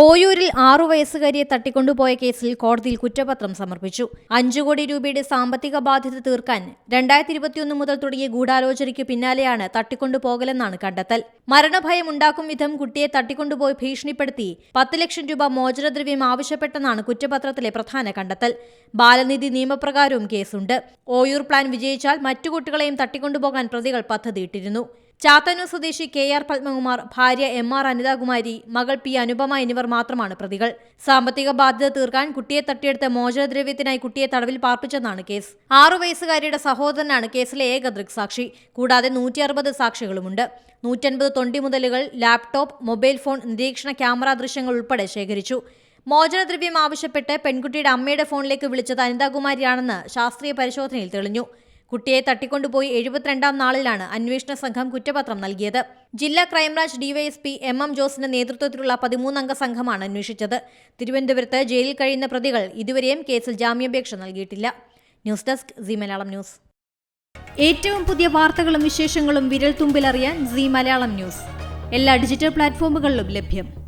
ഓയൂരിൽ ആറു വയസ്സുകാരിയെ തട്ടിക്കൊണ്ടുപോയ കേസിൽ കോടതിയിൽ കുറ്റപത്രം സമർപ്പിച്ചു. അഞ്ചു കോടി രൂപയുടെ സാമ്പത്തിക ബാധ്യത തീർക്കാൻ രണ്ടായിരത്തി ഇരുപത്തിയൊന്ന് മുതൽ തുടങ്ങിയ ഗൂഢാലോചനയ്ക്ക് പിന്നാലെയാണ് തട്ടിക്കൊണ്ടുപോകലെന്നാണ് കണ്ടെത്തൽ. മരണഭയം ഉണ്ടാക്കും വിധം കുട്ടിയെ തട്ടിക്കൊണ്ടുപോയി ഭീഷണിപ്പെടുത്തി പത്ത് ലക്ഷം രൂപ മോചനദ്രവ്യം ആവശ്യപ്പെട്ടെന്നാണ് കുറ്റപത്രത്തിലെ പ്രധാന കണ്ടെത്തൽ. ബാലനീതി നിയമപ്രകാരവും കേസുണ്ട്. ഓയൂർ പ്ലാൻ വിജയിച്ചാൽ മറ്റു കുട്ടികളെയും തട്ടിക്കൊണ്ടുപോകാൻ പ്രതികൾ പദ്ധതിയിട്ടിരുന്നു. ചാത്തന്നൂർ സ്വദേശി കെ ആർ പത്മകുമാർ ഭാര്യ എം ആർ അനിതാകുമാരി മകൾ പി അനുപമ എന്നിവർ മാത്രമാണ് പ്രതികൾ. സാമ്പത്തിക ബാധ്യത തീർക്കാൻ കുട്ടിയെ തട്ടിയെടുത്ത മോചനദ്രവ്യത്തിനായി കുട്ടിയെ തടവിൽ പാർപ്പിച്ചെന്നാണ് കേസ്. ആറു വയസ്സുകാരിയുടെ സഹോദരനാണ് കേസിലെ ഏക ദൃക്സാക്ഷി. കൂടാതെ നൂറ്റി അറുപത് സാക്ഷികളുമുണ്ട്. നൂറ്റൻപത് തൊണ്ടിമുതലുകൾ ലാപ്ടോപ്പ് മൊബൈൽ ഫോൺ നിരീക്ഷണ ക്യാമറ ദൃശ്യങ്ങൾ ഉൾപ്പെടെ ശേഖരിച്ചു. മോചനദ്രവ്യം ആവശ്യപ്പെട്ട് പെൺകുട്ടിയുടെ അമ്മയുടെ ഫോണിലേക്ക് വിളിച്ചത് അനിതാകുമാരിയാണെന്ന് ശാസ്ത്രീയ പരിശോധനയിൽ തെളിഞ്ഞു. കുട്ടിയെ തട്ടിക്കൊണ്ടുപോയി എഴുപത്തിരണ്ടാം നാളിലാണ് അന്വേഷണ സംഘം കുറ്റപത്രം നൽകിയത്. ജില്ലാ ക്രൈംബ്രാഞ്ച് ഡിവൈഎസ്പി എം എം ജോസിന്റെ നേതൃത്വത്തിലുള്ള പതിമൂന്നംഗ സംഘമാണ് അന്വേഷിച്ചത്. തിരുവനന്തപുരത്ത് ജയിലിൽ കഴിയുന്ന പ്രതികൾ ഇതുവരെയും കേസിൽ ജാമ്യാപേക്ഷ നൽകിയിട്ടില്ല. News desk C Malayalam news. ഏറ്റവും പുതിയ വാർത്തകളും വിശേഷങ്ങളും വിരൽ തുമ്പിലറിയാൻ സി മലയാളം ന്യൂസ്. എല്ലാ ഡിജിറ്റൽ പ്ലാറ്റ്ഫോമുകളിലും ലഭ്യം.